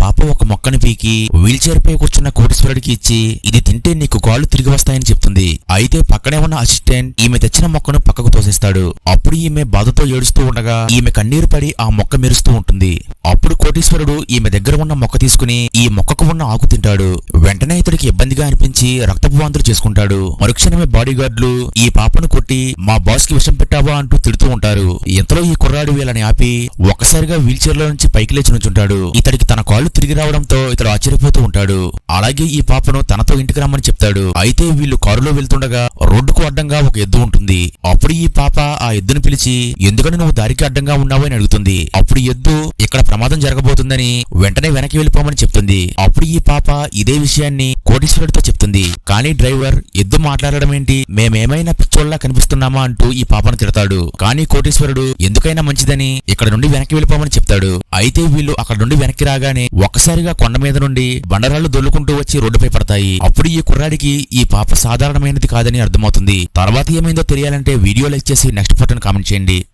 పాప ఒక మొక్కను పీకి వీల్ చైర్ పై కూర్చున్న కోటీశ్వరుడికి ఇచ్చి ఇది తింటే నీకు కాళ్ళు తిరిగి వస్తాయని చెప్తుంది. అయితే పక్కనే ఉన్న అసిస్టెంట్ ఈమె తెచ్చిన మొక్కను పక్కకు తోసేస్తాడు. అప్పుడు ఈమె బాధతో ఏడుస్తూ ఉండగా ఈమె కన్నీరు పడి ఆ మొక్క మెరుస్తూ ఉంటుంది. అప్పుడు కోటీశ్వరుడు ఈమె దగ్గర ఉన్న మొక్క తీసుకుని ఈ మొక్కకు ఉన్న ఆకు తింటాడు. వెంటనే ఇతడికి ఇబ్బందిగా అనిపించి రక్తపు వాంతులు చేసుకుంటాడు. మరుక్షణమే బాడీ గార్డులు ఈ పాపను కొట్టి మా బాస్కి విషం పెట్టావా? అంటూ తిడుతూ ఉంటారు. ఇంతలో ఈ కుర్రాడు వీళ్ళని ఆపి ఒక్కసారిగా వీల్ చైర్లో నుంచి పైకి లేచి నుంచుంటాడు. ఇతడికి తన కాళ్ళు తిరిగి రావడంతో ఇతడు ఆశ్చర్యపోతూ ఉంటాడు. అలాగే ఈ పాపను తనతో ఇంటికి రమ్మని చెప్తాడు. అయితే వీళ్ళు కారులో వెళ్తుండగా రోడ్డుకు అడ్డంగా ఒక ఎద్దు ఉంటుంది. అప్పుడు ఈ పాప ఆ ఎద్దును పిలిచి ఎందుకని నువ్వు దారికి అడ్డంగా ఉన్నావు? అని అడుగుతుంది. అప్పుడు ఎద్దు ఇక్కడ ప్రమాదం జరగబోతుందని వెంటనే వెనక్కి వెళ్ళిపోమని చెప్తుంది. అప్పుడు ఈ పాప ఇదే విషయాన్ని కోటీశ్వరుడితో చెప్తుంది. కానీ డ్రైవర్ ఎద్దు మాట్లాడడం ఏంటి? మేమేమైనా పిచ్చోళ్ళ కనిపిస్తున్నామా అంటూ ఈ పాపను తిడతాడు. కానీ కోటేశ్వరుడు ఎందుకైనా మంచిదని ఇక్కడ నుండి వెనక్కి వెళ్ళిపోమని చెప్తాడు. అయితే వీళ్ళు అక్కడ నుండి వెనక్కి రాగానే ఒక్కసారిగా కొండ మీద నుండి బండరాళ్ళు దొల్లుకుంటూ వచ్చి రోడ్డుపై పడతాయి. అప్పుడు ఈ కుర్రాడికి ఈ పాప సాధారణమైనది కాదని అర్థమవుతుంది. తర్వాత ఏమైందో తెలియాలంటే వీడియో లైక్ చేసి నెక్స్ట్ ఫోటోని కామెంట్ చేయండి.